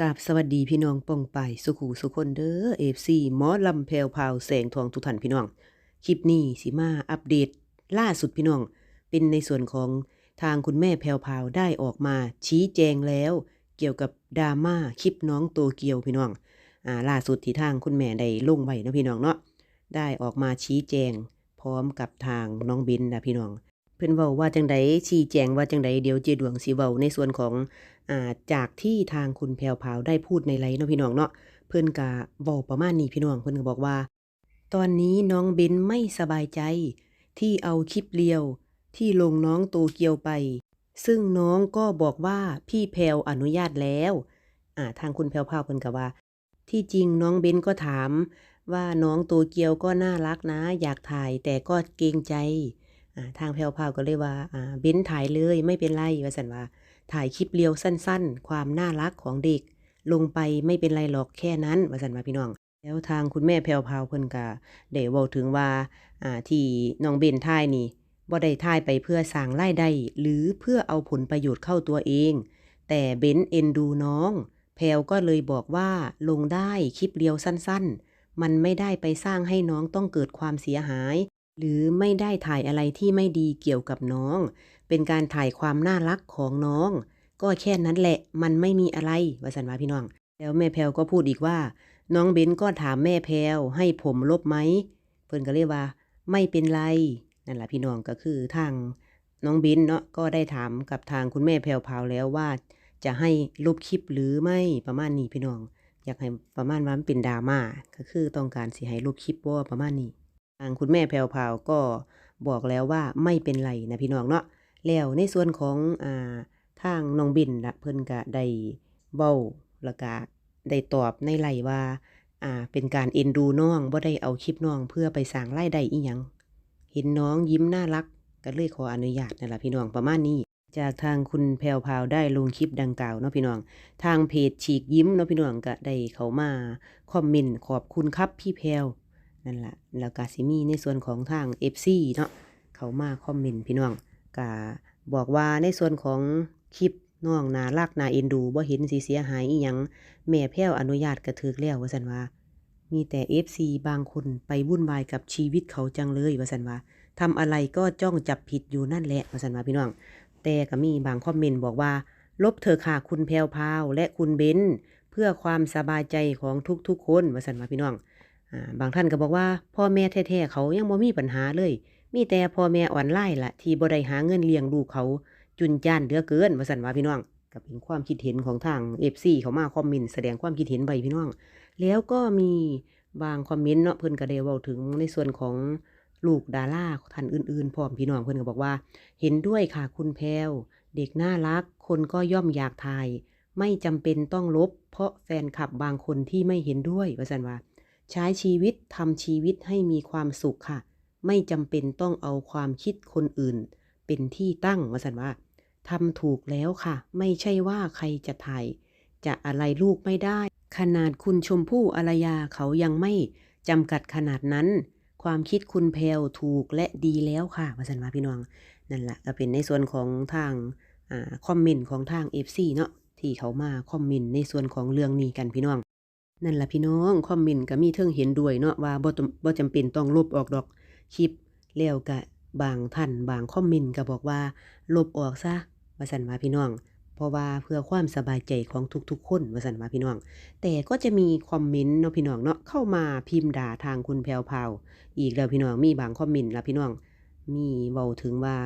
กาบสวัสดีพี่น้องป้องไปสุขูสุคนเด้อเอฟซีหมอลำแพรวพาวแสงทองทุกท่านพี่น้อง คลิปนี้สิมาอัปเดต ล่าสุดพี่น้อง เป็นในส่วนของทางคุณแม่แพรวพาวได้ออกมาชี้แจงแล้ว เกี่ยวกับดราม่าคลิปน้องโตเกียวพี่น้องอ่าล่าสุดที่ทางคุณแม่ได้ลงไว้นะพี่น้องเนาะได้ออกมาชี้แจง พร้อมกับทางน้องบินนะพี่น้อง พิ่นเว้าว่าจังใดชี้แจงว่าจังใดเดี๋ยวเจดวงสิเว้าในส่วนของอ่าจากที่ทางคุณแพวพาวได้พูดในไลฟ์เนาะพี่น้องเนาะเพิ่นก็เว้าประมาณนี้พี่น้องเพิ่นก็บอกว่า ตอนนี้น้องเบนไม่สบายใจ ที่เอาคลิปเรียว ที่ลงน้องโตเกียวไป ซึ่งน้องก็บอกว่าพี่แพวอนุญาตแล้วอ่าทางคุณแพวพาวเพิ่นก็ว่า ที่จริงน้องเบนก็ถาม ว่าน้องโตเกียวก็น่ารักนะ อยากถ่ายแต่ก็เกรงใจ ทางแพรวพาวก็เลยว่าเบนถ่ายเลยไม่เป็นไรว่าสันว่าถ่ายคลิปเรียวสั้น ๆ ความน่ารักของเด็ก ลงไปไม่เป็นไรหรอกแค่นั้นว่าสันว่าพี่น้อง แล้วทางคุณแม่แพรวพาวเพิ่นก็ได้เว้าถึงว่าที่น้องเบนถ่ายนี่บ่ได้ถ่ายไปเพื่อสร้างรายได้หรือเพื่อเอาผลประโยชน์เข้าตัวเอง แต่เบนเอ็นดูน้อง แพรวก็เลยบอกว่าลงได้คลิปเรียวสั้น ๆ มันไม่ได้ไปสร้างให้น้องต้องเกิดความเสียหาย หรือไม่ได้ถ่ายอะไรที่ไม่ดีเกี่ยวกับน้อง เป็นการถ่ายความน่ารักของน้อง ก็แค่นั้นแหละ มันไม่มีอะไรวาสันว่าพี่น้อง แล้วแม่แพรวก็พูดอีกว่า น้องเบนก็ถามแม่แพรวให้ผมลบไหม เพิ่นก็เรียกว่า ไม่เป็นไร นั่นแหละพี่น้องก็คือทางน้องเบนเนาะก็ได้ถามกับทางคุณแม่แพรวพาวแล้วว่า จะให้ลบคลิปหรือไม่ประมาณนี้พี่น้อง อยากให้ประมาณว่ามันเป็นดราม่าก็คือต้องการสิให้ลบคลิปว่าประมาณนี้างคุณแม่แพรวพาวก็บอกแล้วว่าไม่เป็นไรนะพี่น้องเนาะแล้วในส่วนของอ่าทางน้องบินละเพิ่นก็ได้เว้าแล้วก็ได้ตอบในไลน์ว่าอ่า เป็นการเอ็นดูน้องบ่ได้เอาคลิปน้องเพื่อไปสร้างรายได้อีหยังเห็นน้องยิ้มน่ารักก็เลยขออนุญาตนั่นล่ะพี่น้องประมาณนี้ จากทางคุณแพรวพาวได้ลงคลิปดังกล่าวเนาะพี่น้อง ทางเพจฉีกยิ้มเนาะพี่น้องก็ได้เขามาคอมเมนต์ขอบคุณครับพี่แพรว นั่นแหละแล้วก็สิมีในส่วนของทาง FC เนาะเขามาคอมเมนต์พี่น้องก็บอกว่าในส่วนของคลิปน้องนารักนาเอ็นดูบ่เห็นสิเสียหายอีหยังแม่แพ้วอนุญาตก็ถึกแล้วว่าซั่นว่า มีแต่ FC บางคนไปวุ่นวายกับชีวิตเขาจังเลยว่าซั่นว่าทำอะไรก็จ้องจับผิดอยู่นั่นแหละว่าซั่นว่าพี่น้อง แต่ก็มีบางคอมเมนต์บอกว่า ลบเถอค่ะคุณแพรวพาวและคุณเบนเพื่อความสบายใจของทุกๆคนว่าซั่นว่าพี่น้อง บางท่านก็บอกว่า พ่อแม่แท้ๆเขายังบ่มีปัญหาเลย มีแต่พ่อแม่อ่อนไลน์ล่ะที่บ่ได้หาเงินเลี้ยงลูกเขาจุนจ้านเหลือเกินว่าซั่นว่าพี่น้องก็เป็นความคิดเห็นของทาง FC เขามาคอมเมนต์แสดงความคิดเห็นไว้พี่น้อง แล้วก็มีบางคอมเมนต์เนาะเพิ่นก็ได้เว้าถึงในส่วนของลูกดาราท่านอื่นๆพร้อมพี่น้องเพิ่นก็บอกว่า เห็นด้วยค่ะคุณแพรวเด็กน่ารัก คนก็ย่อมอยากถ่าย ไม่จำเป็นต้องลบ เพราะแฟนคลับบางคนที่ไม่เห็นด้วยว่าซั่นว่า ใช้ชีวิตทำชีวิตให้มีความสุขค่ะ ไม่จำเป็นต้องเอาความคิดคนอื่น เป็นที่ตั้งว่าสันว่าทำถูกแล้วค่ะ ไม่ใช่ว่าใครจะถ่าย จะอะไรลูกไม่ได้ ขนาดคุณชมพู่อารยาเขายังไม่จำกัดขนาดนั้น ความคิดคุณแพลวถูกและดีแล้วค่ะว่าสันว่าพี่น้อง นั่นแหละก็เป็นในส่วนของทางอคอมเมนต์ของทาง FC เนาะที่เขามาคอมเมนต์ในส่วนของเรื่องนี้กันพี่น้อง นั่นล่ะพี่น้องคอมเมนต์ก็มีเทิงเห็นด้วยเนาะว่าบ่บ่จำเป็นต้องลบออกดอกคลิปแล้วก็บางท่านบางคอมเมนต์ก็บอกว่า ลบออกซะว่าซั่นว่าพี่น้อง เพราะว่าเพื่อความสบายใจของทุกๆ คนว่าซั่นว่าพี่น้อง แต่ก็จะมีคอมเมนต์เนาะพี่น้องเนาะเข้ามาพิมพ์ด่าทางคุณแพรวพาวอีกแล้วพี่น้องมีบางคอมเมนต์ละพี่น้อง มีเว้าถึงว่า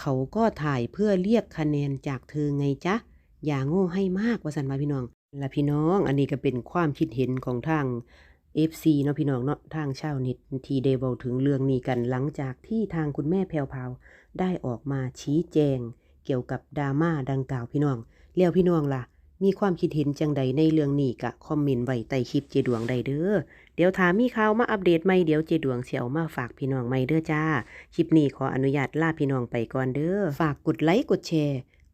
เขาก็ถ่ายเพื่อเรียกคะแนนจากเธอไงจ๊ะ อย่าโง่ให้มากว่าสันว่าพี่น้อง ละพี่น้องอันนี้ก็เป็นความคิดเห็นของทาง FC เนาะพี่น้องเนาะทางชาวเน็ตที่ได้เว้าถึงเรื่องนี้กันหลังจากที่ทางคุณแม่แพรวพาวได้ออกมาชี้แจง เกี่ยวกับดราม่าดังกล่าวพี่น้องแล้วพี่น้องล่ะ มีความคิดเห็นจังใดในเรื่องนี้ก็คอมเมนต์ไว้ใต้คลิปเจดวงใดเด้อเดี๋ยวถามมีข่าวมาอัปเดตใหม่เดี๋ยวเจดวงสิเอามาฝากพี่น้องใหม่เด้อจ้าคลิปนี้ขออนุญาตลาพี่น้องไปก่อนเด้อฝากกดไลค์กดแชร์